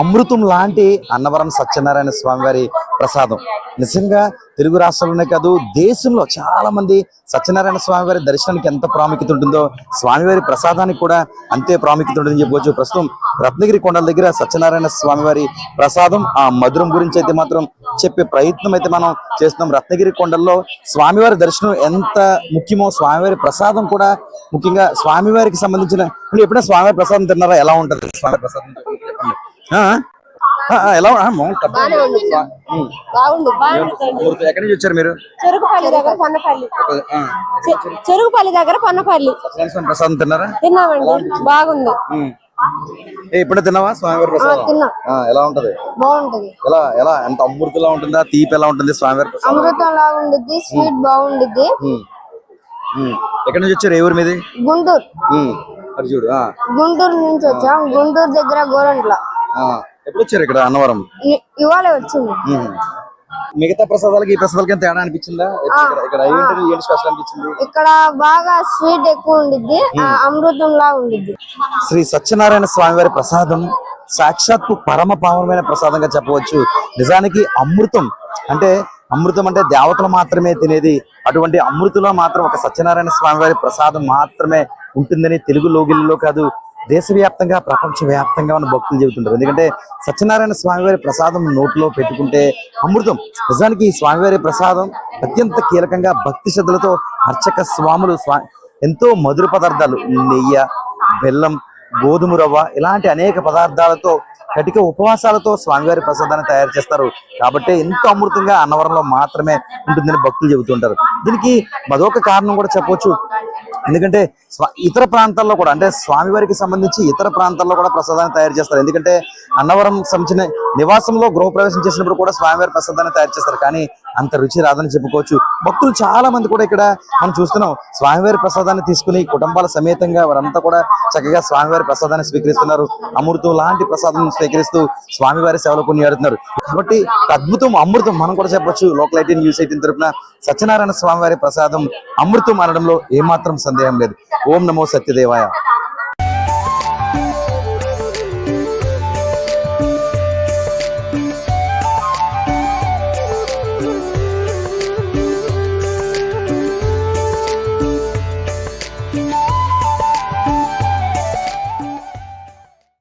అమృతం లాంటి అన్నవరం సత్యనారాయణ స్వామి వారి ప్రసాదం. నిజంగా తెలుగు రాష్ట్రంలోనే కాదు దేశంలో చాలా మంది సత్యనారాయణ స్వామి వారి దర్శనానికి ఎంత ప్రాముఖ్యత ఉంటుందో స్వామివారి ప్రసాదానికి కూడా అంతే ప్రాముఖ్యత ఉంటుందని చెప్పవచ్చు ప్రస్తుతం రత్నగిరి కొండల దగ్గర సత్యనారాయణ స్వామి వారి ప్రసాదం ఆ మధురం గురించి అయితే మాత్రం చెప్పే ప్రయత్నం అయితే మనం చేస్తున్నాం. రత్నగిరి కొండల్లో స్వామివారి దర్శనం ఎంత ముఖ్యమో స్వామివారి ప్రసాదం కూడా ముఖ్యంగా స్వామివారికి సంబంధించిన ఎప్పుడైనా స్వామివారి ప్రసాదం తిన్నారా? ఎలా ఉంటది? స్వామి ప్రసాదం ఎలా ఊరు- ఎక్కడి నుంచి వచ్చారు మీరు? చెరుకుపల్లి దగ్గర పన్నపల్లి. చెరుకుపల్లి దగ్గర పన్నపల్లి. ప్రసాదం తిన్నారా? తిన్నామండి. బాగుంది. ఇప్పుడే తిన్నావా? స్వామివారి ప్రసాదం? ఎలా ఉంటది? బాగుంటది. ఎలా ఎలా? ఎంత అమృతలా ఉంటుందా? తీపి ఎలా ఉంటుంది స్వామివారి ప్రసాదం? అమృతం లాగా ఉండిద్ది స్వీట్ బాగుండిద్ది. ఉం. ఎక్కడి నుంచి వచ్చారు? ఏ ఊరు మీది? గుంటూరు. చూడు గుంటూరు నుంచి వచ్చాం. గుంటూరు దగ్గర గోరంట్ల. ఎప్పుడు వచ్చారు ఇక్కడ అన్నవరం? ఇవాళ వచ్చింది. మిగతా ప్రసాదాలకి ఈ ప్రసాదాలకి తేడా అనిపించిందా? ఇక్కడ ఏంటి స్పెషల్ అనిపించింది? ఇక్కడ బాగా స్వీట్ ఎక్కువ ఉండిద్ది. అమృతం లాగా ఉండిద్ది. శ్రీ సత్యనారాయణ స్వామి వారి ప్రసాదం సాక్షాత్తు పరమ పావనమైన ప్రసాదంగా చెప్పవచ్చు. నిజానికి అమృతం అంటే అమృతం అంటే దేవతలు మాత్రమే తినేది. అటువంటి అమృతిలో మాత్రం ఒక సత్యనారాయణ స్వామి వారి ప్రసాదం మాత్రమే ఉంటుందని తెలుగు లోగిల్లో కాదు దేశవ్యాప్తంగా ప్రపంచ వ్యాప్తంగా ఉన్న భక్తులు చెబుతుంటారు. ఎందుకంటే సత్యనారాయణ స్వామివారి ప్రసాదం నోట్లో పెట్టుకుంటే అమృతం. నిజానికి ఈ స్వామివారి ప్రసాదం అత్యంత కీలకంగా భక్తి శ్రద్ధలతో అర్చక స్వాములు స్వా ఎంతో మధుర పదార్థాలు నెయ్యి బెల్లం గోధుమ రవ్వ ఇలాంటి అనేక పదార్థాలతో కటిక ఉపవాసాలతో స్వామివారి ప్రసాదాన్ని తయారు చేస్తారు. కాబట్టి ఎంతో అమృతంగా అన్నవరంలో మాత్రమే ఉంటుందని భక్తులు చెబుతుంటారు. దీనికి మరొక కారణం కూడా చెప్పవచ్చు ఎందుకంటే ఇతర ప్రాంతాల్లో కూడా అంటే స్వామివారికి సంబంధించి ఇతర ప్రాంతాల్లో కూడా ప్రసాదాన్ని తయారు చేస్తారు. ఎందుకంటే అన్నవరం సంబంధించిన నివాసంలో గృహప్రవేశం చేసినప్పుడు కూడా స్వామివారి ప్రసాదాన్ని తయారు చేస్తారు. కానీ అంత రుచి రాదని చెప్పుకోవచ్చు. భక్తులు చాలా మంది కూడా ఇక్కడ మనం చూస్తున్నాం. స్వామివారి ప్రసాదాన్ని తీసుకుని కుటుంబాల సమేతంగా వారంతా కూడా చక్కగా స్వామివారి ప్రసాదాన్ని స్వీకరిస్తున్నారు. అమృతం లాంటి ప్రసాదం స్వీకరిస్తూ స్వామివారి సేవలు కొనియాడుతున్నారు. కాబట్టి అద్భుతం అమృతం మనం కూడా చెప్పొచ్చు. లోకల్ ఎయిటీన్ న్యూస్ ఎయిటీన్ తరఫున సత్యనారాయణ స్వామివారి ప్రసాదం అమృతం అనడంలో ఏమాత్రం సందేహం లేదు. ఓం నమో సత్యదేవాయ.